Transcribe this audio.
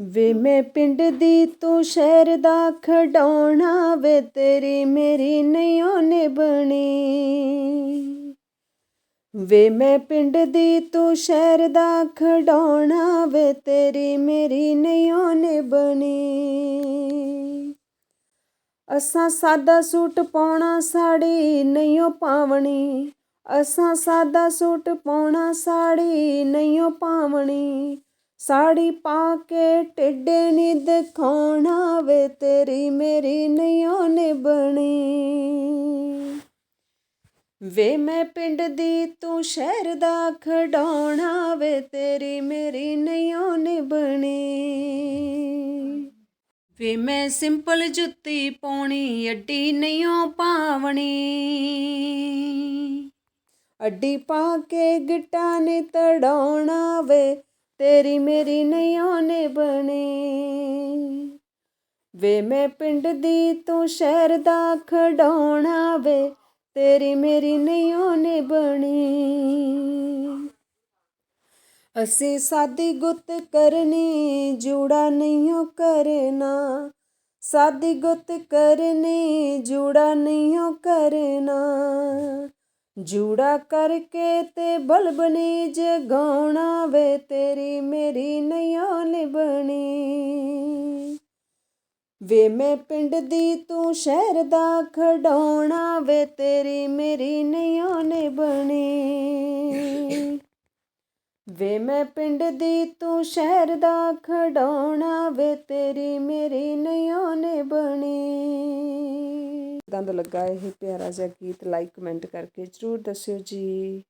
ਵੇ ਮੈਂ ਪਿੰਡ ਦੀ ਤੂੰ ਸ਼ਹਿਰ ਦਾ ਖਡਾਉਣਾ ਵੇ ਤੇਰੀ ਮੇਰੀ ਨਹੀਂ ਨਈਓ ਬਣੀ ਵੇ ਮੈਂ ਪਿੰਡ ਦੀ ਤੂੰ ਸ਼ਹਿਰ ਦਾ ਖਡਾਉਣਾ ਵੇ ਤੇਰੀ ਮੇਰੀ ਨਹੀਂ ਨਈਓ ਬਣੀ ਅਸਾਂ ਸਾਦਾ ਸੂਟ ਪਾਉਣਾ ਸਾੜੀ ਨਹੀਂ ਉਹ ਪਾਵਣੀ, ਅਸਾਂ ਸਾਦਾ ਸੂਟ ਪਾਉਣਾ ਸਾੜੀ ਨਹੀਂ ਉਹ ਪਾਵਣੀ। ਸਾੜੀ ਪਾ ਕੇ ਟਿੱਡੇ ਨੀ ਦਿਖਾਉਣਾ ਵੇ ਤੇਰੀ ਮੇਰੀ ਨਈਓ ਨਿਭਣੀ। ਵੇ ਮੈਂ ਪਿੰਡ ਦੀ ਤੂੰ ਸ਼ਹਿਰ ਦਾ ਖਡਾਉਣਾ ਵੇ ਤੇਰੀ ਮੇਰੀ ਨਈਓ ਨਿਭਣੀ। ਵੇ ਮੈਂ ਸਿੰਪਲ ਜੁੱਤੀ ਪਾਉਣੀ, ਅੱਡੀ ਨਈਓ ਪਾਵਣੀ। ਅੱਡੀ ਪਾ ਕੇ ਗਿੱਟਾ ਨੇ ਤੜਾਉਣਾ ਵੇ ਤੇਰੀ ਮੇਰੀ ਨਈਓ ਬਣੇ। ਵੇ ਮੈਂ ਪਿੰਡ ਦੀ ਤੂੰ ਸ਼ਹਿਰ ਦਾ ਖਡਾਉਣਾ ਵੇ, ਤੇਰੀ ਮੇਰੀ ਨਈਓ ਨਿਭਣੀ ਅਸੀਂ ਸਾਦੀ ਗੁੱਤ ਕਰਨੀ, ਜੂੜਾ ਨਹੀਂਓ ਕਰਨਾ। ਸਾਦੀ ਗੁੱਤ ਕਰਨੀ, ਜੂੜਾ ਨਹੀਂਓ ਕਰਨਾ। ਜੂੜਾ ਕਰਕੇ ਤੇ ਬਲਬਨੀ ਜਗਾਉਣਾ ਵੇ ਤੇਰੀ ਮੇਰੀ ਨਈਓ ਨਿਭਣੀ। ਵੇ ਮੈਂ ਪਿੰਡ ਦੀ ਤੂੰ ਸ਼ਹਿਰ ਦਾ ਖਡਾਉਣਾ ਵੇ ਤੇਰੀ ਮੇਰੀ ਨਈਓ ਨਿਭਣੀ। ਵੇ ਮੈਂ ਪਿੰਡ ਦੀ ਤੂੰ ਸ਼ਹਿਰ ਦਾ ਖਡਾਉਣਾ ਵੇ ਤੇਰੀ ਮੇਰੀ ਨਈਓ ਨਿਭਣੀ। ਦੰਦ ਲੱਗਾ ਇਹ ਪਿਆਰਾ ਜਿਹਾ ਗੀਤ ਲਾਈਕ ਕਮੈਂਟ ਕਰਕੇ ਜਰੂਰ ਦੱਸਿਓ ਜੀ।